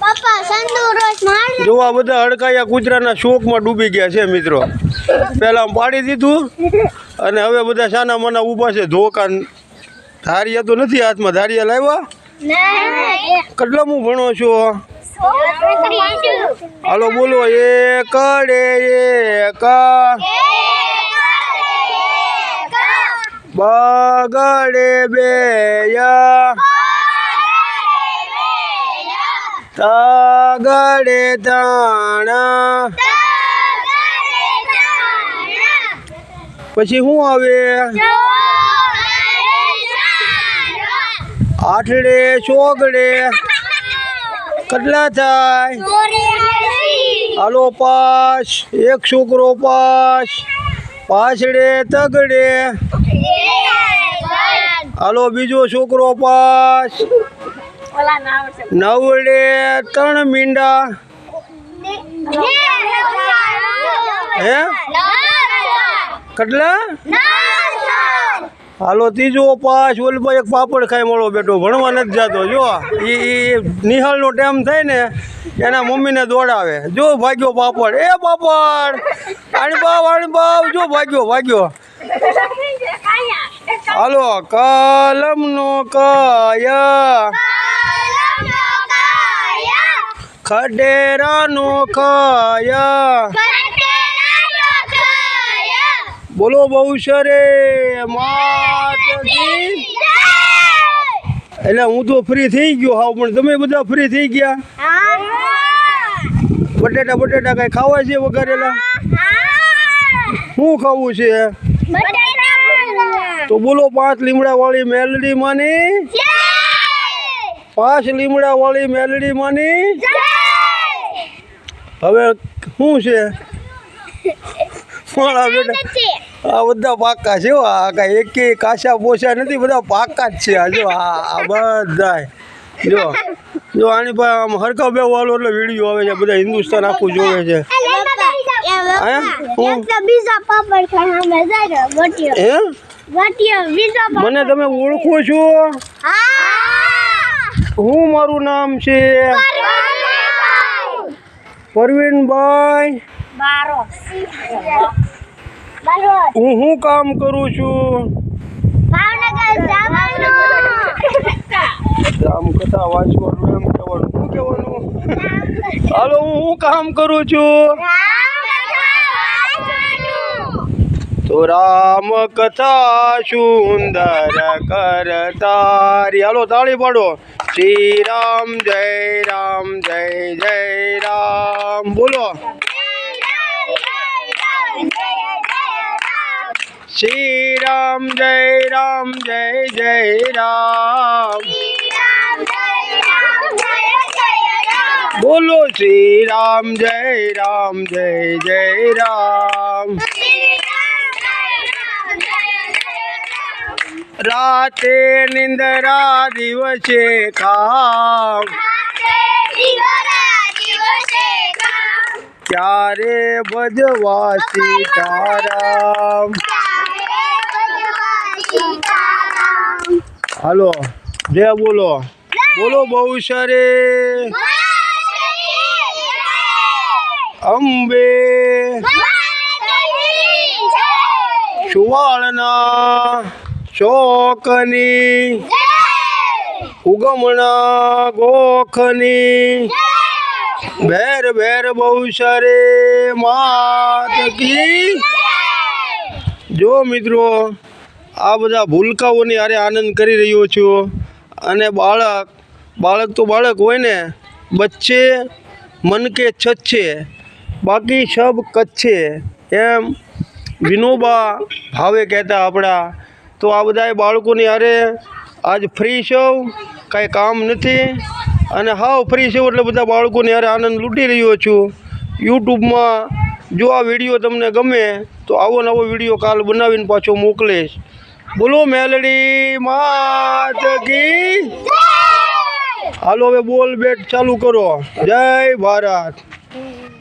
પપ્પા સંદુરોસ માર જો આ બધા હડકાયા કૂતરાના શોકમાં ડૂબી ગયા છે મિત્રો. પહેલા પાડી દીધું અને હવે બધા સાના મના ઊભા છે. ધોકાન ધારિયા તો નથી હાથમાં ધારિયા લાવ્યા? કેટલા હું ભણો છો? હાલો બોલો એક એ કા બગડે બે તગડે દાણા પછી શું આવે? આઠડે ચોગડે. કેટલા થાય? હાલો પાસ. એક છોકરો પાસ. પાછડે તગડે. હાલો બીજો છોકરો પાસ. નવડે ત્રણ મીંડા. હે? કેટલા? હાલો ત્રીજો પાસ ઓલમાં એક પાપડ ખાઈ મળો બેટો. ભણવા નથી જતો જો. એ નિહાળનો ટાઈમ થાય ને એના મમ્મીને દોડાવે. જો ભાગ્યો પાપડ. એ પાપડ! આણી બાવ આણી બાવ જો ભાગ્યો ભાગ્યો. હાલો કલમનો કયા. ખડેરાનો ખાયા. બોલો બહુ સરે માતજી. એટલે હું તો ફ્રી થઈ ગયો હાવ પણ તમે બધા ફ્રી થઈ ગયા? બટેટા બટેટા કઈ ખાવા છે વઘારેલા? શું ખાવું છે? તો બોલો પાંચ લીમડા વાળી મેલડી માની. પાંચ લીમડા વાળી મેલડી માની. હવે શું છે? મારા બેટા? આ બધા પાકા છે હો. આ કાંઈ એક કાચા પોસ્યા નથી બધા પાકા જ છે. આ જો આ આ બધાય. જો જો આની પાસે આમ હરકા બે વાળો એટલે વીડિયો આવે છે બધા હિન્દુસ્તાન આખું જોવે છે. મને તમે ઓળખો છો? હું. મારું નામ છે? પરવીનભાઈ. હું શું કામ કરું છું? રામ કથા વાંચવાનું એમ કહેવાનું. શું કહેવાનું? હાલો હું શું કામ કરું છું? તો રામ કથા સુંદર કરતારી. હાલો તાળી પાડો. શ્રી રામ જય રામ જય જય રામ. શ્રી રામ જય રામ. જય જય રામ. બોલો શ્રી રામ જય રામ. જય જય રામ. રાતે નિંદરા દિવસે કામ. ક્યારે ભજવા સીતારામ હાલો, જય બોલો. બોલો, બહુ સરે અંબે. સુવાળના ચોકની. ઉગમણા ગોખની. ભેર ભેર બહુ સરે માત કી. જો મિત્રો આ બધા ભૂલકાઓની હારે આનંદ કરી રહ્યો છું. અને બાળક બાળક તો બાળક હોય ને, બચ્ચે મન કે છચ્છે બાકી સબ કચ્છે એમ વિનોબા ભાવે કહેતા આપણા. તો આ બધાએ બાળકોની હારે આજ ફ્રી છવ કાંઈ કામ નથી. અને હાવ ફ્રી છવ એટલે બધા બાળકોની હારે આનંદ લૂંટી રહ્યો છું. યુટ્યુબમાં જો આ વીડિયો તમને ગમે, તો આવો નવો વીડિયો કાલ બનાવીને પાછો મોકલીશ. બોલો મેલડી માત કી. હાલો હવે બોલ બેટ ચાલુ કરો. જય ભારત.